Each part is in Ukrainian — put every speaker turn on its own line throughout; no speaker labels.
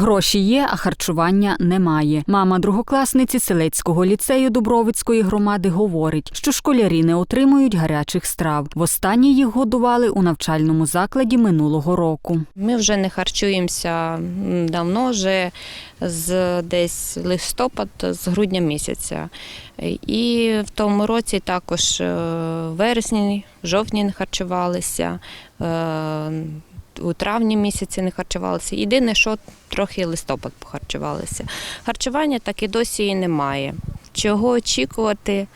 Гроші є, а харчування немає. Мама другокласниці селецького ліцею Дубровицької громади говорить, що школярі не отримують гарячих страв. Востаннє їх годували у навчальному закладі минулого року.
Ми вже не харчуємося давно, вже з десь листопад, з грудня місяця. І в тому році також е, вересні, жовтні не харчувалися, е, у травні місяці не харчувалися. Єдине, що трохи листопад похарчувалися. Харчування так і досі і немає. Чого очікувати,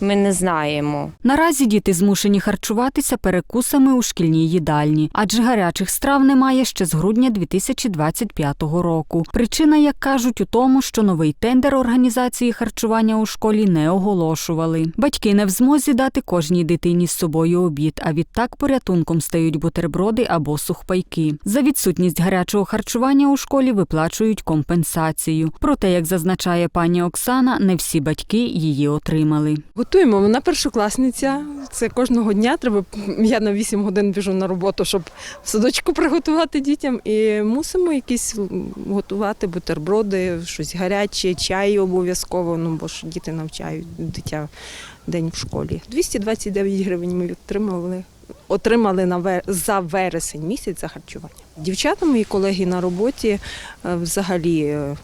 ми не знаємо.
Наразі діти змушені харчуватися перекусами у шкільній їдальні, адже гарячих страв немає ще з грудня 2025 року. Причина, як кажуть, у тому, що новий тендер організації харчування у школі не оголошували. Батьки не в змозі дати кожній дитині з собою обід, а відтак порятунком стають бутерброди або сухпайки. За відсутність гарячого харчування у школі виплачують компенсацію. Проте, як зазначає пані Оксана, не всі батьки її отримали.
Готуємо. Вона першокласниця. Це кожного дня треба. Я на 8 годин біжу на роботу, щоб в садочку приготувати дітям. І мусимо якісь готувати бутерброди, щось гаряче, чай обов'язково. Ну бо ж діти навчають дитя день в школі. 229 гривень ми отримали. Отримали на ве- за вересень місяць за харчування. Дівчата, мої колеги на роботі, е, взагалі е,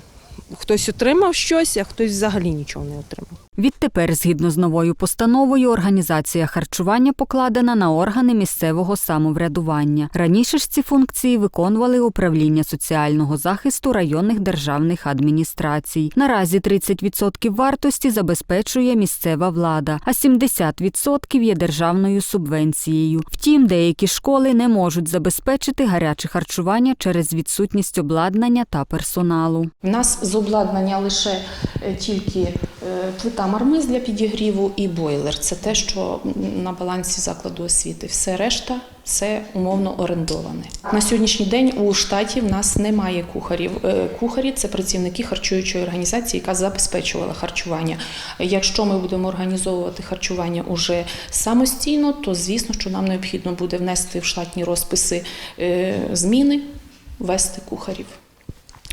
хтось отримав щось, а хтось взагалі нічого не отримав.
Відтепер, згідно з новою постановою, організація харчування покладена на органи місцевого самоврядування. Раніше ж ці функції виконували управління соціального захисту районних державних адміністрацій. Наразі 30% вартості забезпечує місцева влада, а 70% є державною субвенцією. Втім, деякі школи не можуть забезпечити гаряче харчування через відсутність обладнання та персоналу.
У нас з обладнання лише е, тільки плита мармиз для підігріву і бойлер. Це те, що на балансі закладу освіти. Все решта це умовно орендоване. На сьогоднішній день у штаті в нас немає кухарів. Е, Кухарі це працівники харчуючої організації, яка забезпечувала харчування. Якщо ми будемо організовувати харчування уже самостійно, то звісно, що нам необхідно буде внести в штатні розписи е, зміни, ввести кухарів,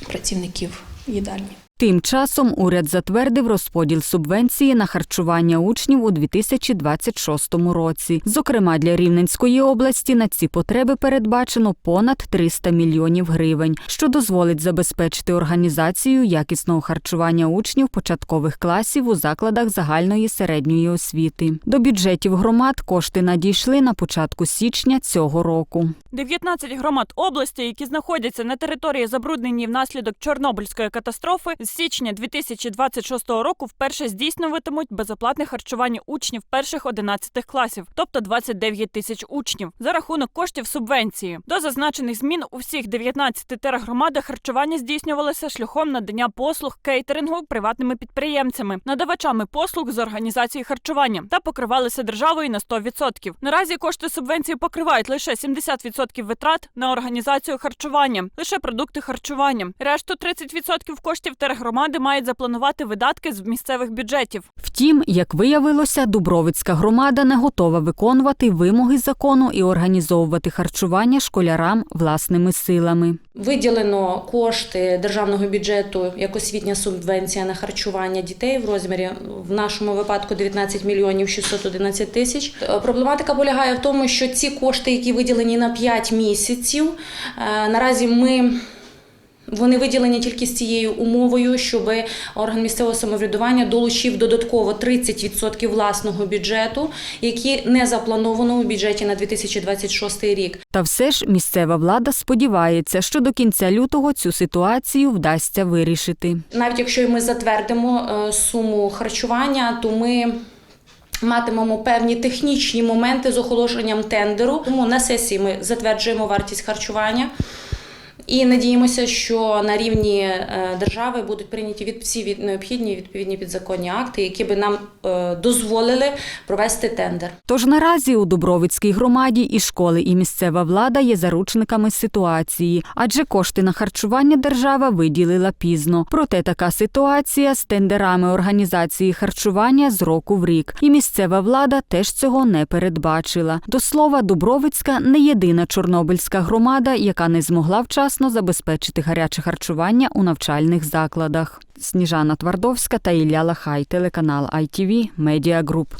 працівників їдальні.
Тим часом уряд затвердив розподіл субвенції на харчування учнів у 2026 році. Зокрема, для Рівненської області на ці потреби передбачено понад 300 мільйонів гривень, що дозволить забезпечити організацію якісного харчування учнів початкових класів у закладах загальної середньої освіти. До бюджетів громад кошти надійшли на початку січня цього року.
19 громад області, які знаходяться на території забруднені внаслідок Чорнобильської катастрофи, з січня 2026 року вперше здійснюватимуть безоплатне харчування учнів перших 11 класів, тобто 29 тисяч учнів, за рахунок коштів субвенції. До зазначених змін у всіх 19 тергромадах харчування здійснювалося шляхом надання послуг кейтерингу приватними підприємцями, надавачами послуг з організації харчування та покривалися державою на 100%. Наразі кошти субвенції покривають лише 70% витрат на організацію харчування, лише продукти харчування. Решту 30% коштів тергромади мають запланувати видатки з місцевих бюджетів.
Втім, як виявилося, Дубровицька громада не готова виконувати вимоги закону і організовувати харчування школярам власними силами.
Виділено кошти державного бюджету як освітня субвенція на харчування дітей в розмірі в нашому випадку 19 мільйонів 611 тисяч. Е, Проблематика полягає в тому, що ці кошти, які виділені на 5 місяців, е, наразі ми. Вони виділені тільки з цією умовою, щоб орган місцевого самоврядування долучив додатково 30% власного бюджету, які не заплановано у бюджеті на 2026 рік.
Та все ж місцева влада сподівається, що до кінця лютого цю ситуацію вдасться вирішити.
Навіть якщо ми затвердимо е, суму харчування, то ми матимемо певні технічні моменти з оголошенням тендеру. Тому на сесії ми затверджуємо вартість харчування. І надіємося, що на рівні е, держави будуть прийняті від всі від необхідні відповідні підзаконні акти, які би нам е, дозволили провести тендер.
Тож наразі у Дубровицькій громаді і школи, і місцева влада є заручниками ситуації, адже кошти на харчування держава виділила пізно. Проте така ситуація з тендерами організації харчування з року в рік, і місцева влада теж цього не передбачила. До слова, Дубровицька не єдина чорнобильська громада, яка не змогла вчасно вчасно забезпечити гаряче харчування у навчальних закладах. Сніжана Твардовська та Ілля Лахай, телеканал ITV, Медіагруп.